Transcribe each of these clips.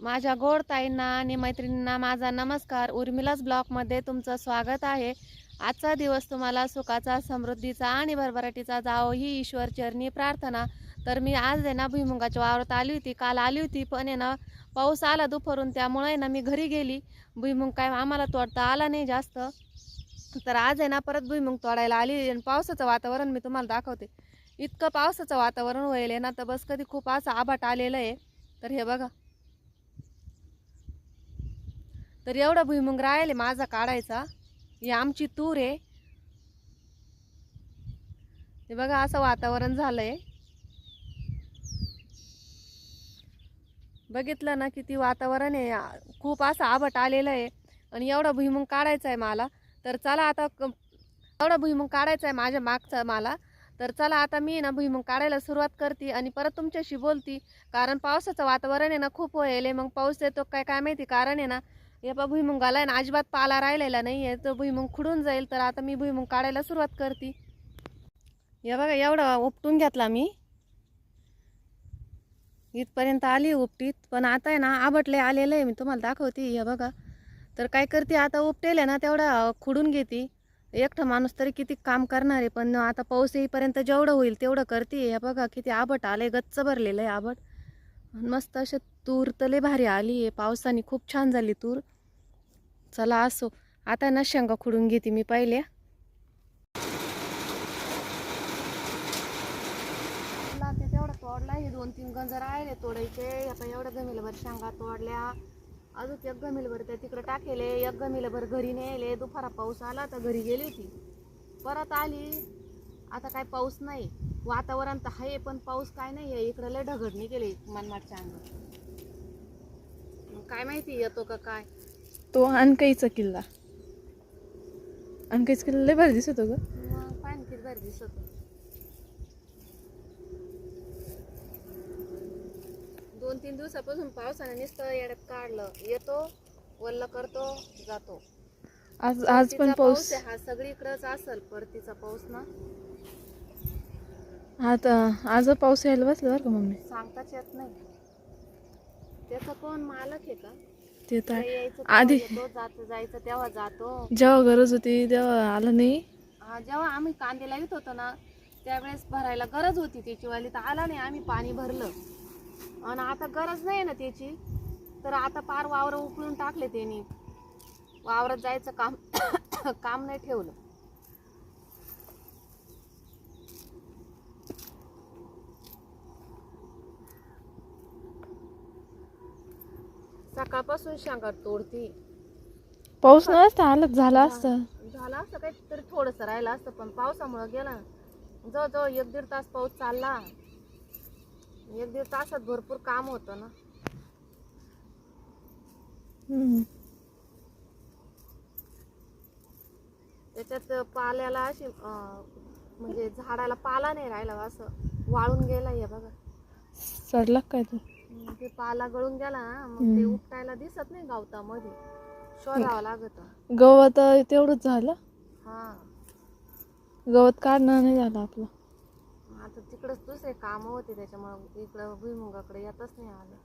माझ्या गोड ताईंना आणि मैत्रिणींना माझा नमस्कार. उर्मिलाच ब्लॉकमध्ये तुमचं स्वागत आहे. आजचा दिवस तुम्हाला सुखाचा समृद्धीचा आणि भरभराटीचा जावो ही ईश्वर चरणी प्रार्थना. तर मी आज आहे ना भुईमुगाच्या वावरात आली होती. काल आली होती पण आहे ना पाऊस आला दुपारून. त्यामुळे ना मी घरी गेली. भुईमुग काय आम्हाला तोडता आला नाही जास्त. तर आज आहे ना परत भुईमुग तोडायला आली आणि पावसाचं वातावरण मी तुम्हाला दाखवते. इतकं पावसाचं वातावरण होईल ना तर बस कधी खूप असं आभाट आलेलं आहे. तर हे बघा. तर एवढा भुईमुग राहिले माझा काढायचा. ही आमची तूर आहे. हे बघा असं वातावरण झालंय. बघितलं ना किती वातावरण आहे. खूप असं आभट आलेलं आहे. आणि एवढा भुईमुग काढायचा आहे मला. तर चला आता एवढा भुईमुग काढायचा आहे माझ्या मागचा मला. तर चला आता मी ना भुईमुंग काढायला सुरुवात करते आणि परत तुमच्याशी बोलती. कारण पावसाचं वातावरण आहे ना खूप होईल. आहे. मग पाऊस येतो काय काय माहिती कारण आहे ना हे बा भुईमुगाला आहे ना अजिबात पाला राहिलेला नाही आहे तो भुईमुंग खुडून जाईल तर आता मी भुईमुंग काढायला सुरुवात करते. हे बघा एवढा उपटून घेतला मी. इथपर्यंत आली उपटीत पण आता आहे ना आबटले आलेलं आहे मी तुम्हाला दाखवते हे बघा. तर काय करते आता उपटेल ना तेवढा खुडून घेते. एकटं माणूस तरी किती काम करणार आहे पण आता पाऊस येईपर्यंत जेवढं होईल तेवढं करते. हे बघा किती आबट आहे गच्च भरलेलं आहे आबट. मस्त असे तूर तले भारी आली आहे. पावसाने खूप छान झाली तूर. चला असो. आता ना शेंगा खुडून घेते मी पहिले. तेवढा तोडला हे दोन तीन गंज राहिले तोडायचे. आता एवढं गमिलभर शेंगा तोडल्या. अजून एक गमिलभर त्या तिकडे टाकेले. एक गमिलभर घरी नेले. दुपारा पाऊस आला तर घरी गेली होती. परत आली. आता काय पाऊस नाही. वातावरण तर आहे पण पाऊस काय नाही आहे. इकडे लय ढगडणी केली मनमाडच्या अंगात काय माहिती येतो का काय? तो अनकाईचा किल्ला. अनकाईचा किल्ला लय भारी दिसतो ग. मग भारी दिसत दोन तीन दिवसापासून पावसाने नुसतं येड्यात काढलं. येतो वल्ल करतो जातो. आज आज पण परतीचा पाऊस. आहे हा सगळीकडेच असेल परतीचा पाऊस ना. आता आज पाऊस यायला बसला बरं का मम्मी? सांगताच येत नाही. त्याचा कोण मालक आहे का? ते तर ते आहे. यायचं तेव्हा आधी येतो जातो जायचं तेव्हा जातो. जेव्हा गरज होती तेव्हा आला नाही. हा जेव्हा आम्ही कांदे लावित होतो ना त्यावेळेस भरायला गरज होती त्याची वाली तर आला नाही आम्ही पाणी भरलं. आणि आता गरज नाही ना त्याची. तर आता पार वावर उकळून टाकले त्यांनी. वावरात जायचं काम काम नाही ठेवलं. सकाळपासून शांगात तोडती. पाऊस नसता आलं झाला असतं. झालं असतं काहीतरी थोडंसं राहिलं असतं पण पावसामुळं गेला. जवळजवळ एक दीड तास पाऊस चालला. एक दीड तासात भरपूर काम होतं ना. हम्म. त्याच्यात पाल्याला अशी अं, म्हणजे झाडाला पाला नाही राहिला असं. वाळून गेला हे बघा. सडला काय तो? मग ते पाला गळून गेला ना मग ते. उपटायला दिसत नाही गावतामध्ये. शोधावं लागत. गवत तेवढंच झालं? हा. गवत काढणं नाही झालं आपलं. आता तिकडंच दुसरे काम होते त्याच्यामुळं इकडं भुईमुगाकडे येतच नाही आलं.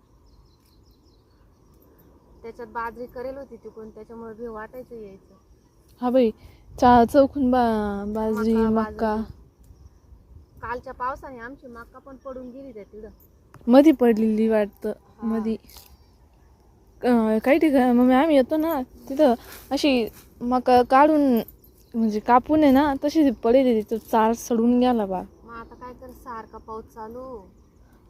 त्याच्यात बाजरी करेल होती तिकडून त्याच्यामुळे भी वाटायचं यायचं. हा बाई चा चौकून बा बाजरी मका, मक्का. कालच्या पावसाने आमची मका पण पडून गेली त्या तिथं. मधी पडलेली वाटतं मधी. काही ठिकाणी मग आम्ही येतो ना तिथं अशी मका काढून म्हणजे कापून आहे ना तशी पडेल तिथं चार सडून गेला बा. मग आता काय कर सारखा पाऊस चालू.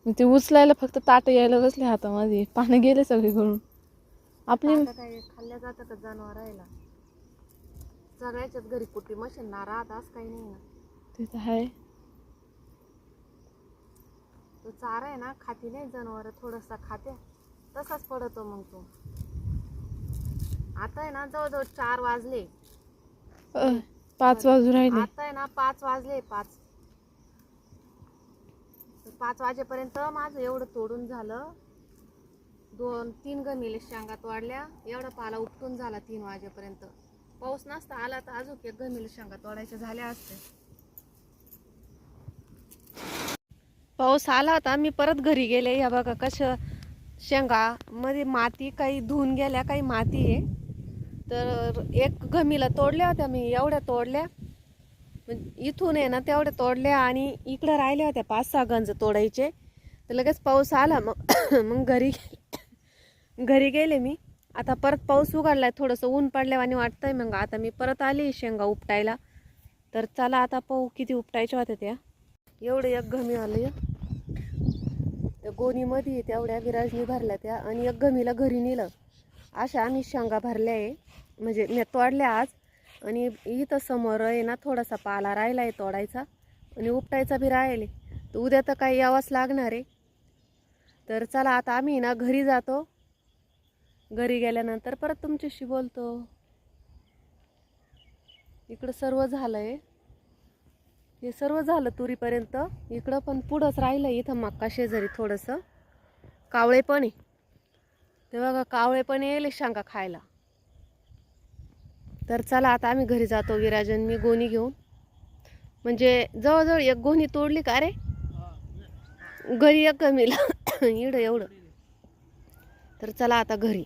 मग ते उचलायला फक्त ताट यायला बसले हातामध्ये पाणी गेले सगळे गळून आपली आता काय खाल्ल्या जातं का जनावरायला? सगळ्याच्याच घरी कुठली मशीन ना राहत असं काही नाही ना. तिथं आहे. तो चारा आहे ना खाती नाही जनावर थोडासा खाते. तसाच पडतो मग तो. आता आहे ना जवळजवळ चार वाजले. पाच वाजू राहिले. आता आहे ना पाच वाजले पाच. तर पाच वाजेपर्यंत माझं एवढं तोडून झालं. दोन तीन गमिले शेंगात वाढल्या. एवढा पाला उपटून झाला तीन वाजेपर्यंत. पाऊस नसता आला तर अजून एक गमिले शेंगा तोडायच्या झाल्या असते. पाऊस आला होता मी परत घरी गेले. या बघा कसं शेंगा मध्ये माती काही धुवून गेल्या काही माती आहे. तर एक गमीला तोडल्या होत्या मी एवढ्या तोडल्या. इथून आहे ना तेवढ्या तोडल्या आणि इकडं राहिल्या होत्या पाच सहा गंज तोडायचे. तर लगेच पाऊस आला मग मग घरी घरी गेले मी. आता परत पाऊस उघडलाय थोडंसं ऊन पडल्यावानी वाटतंय. मग आता मी परत आली शेंगा उपटायला. तर चला आता पाहू किती उपटायच्या होत्या त्या. एवढं एक गमी आलं त्या गोणीमध्ये तेवढ्या विराजनी भरल्या त्या आणि एक गमीला घरी नेलं. अशा आम्ही शेंगा भरल्या आहे. म्हणजे मी तोडल्या आज. आणि इथं समोर आहे ना थोडासा पाला राहिला आहे तोडायचा. आणि उपटायचा बी राहिले. तर उद्या तर काही यावंच लागणार आहे. तर चला आता आम्ही ना घरी जातो. घरी गेल्यानंतर परत तुमच्याशी बोलतो. इकडं सर्व झालं आहे हे सर्व झालं तुरीपर्यंत. इकडं पण पुढंच राहिलं इथं मक्का शेजारी थोडंसं. कावळे पण आहे. ते बघा कावळे पण येईल शांका खायला. तर चला आता आम्ही घरी जातो विराजन मी गोणी घेऊन. म्हणजे जवळजवळ एक गोणी तोडली का रे? घरी एक कमीला. इडं एवढं. तर चला आता घरी.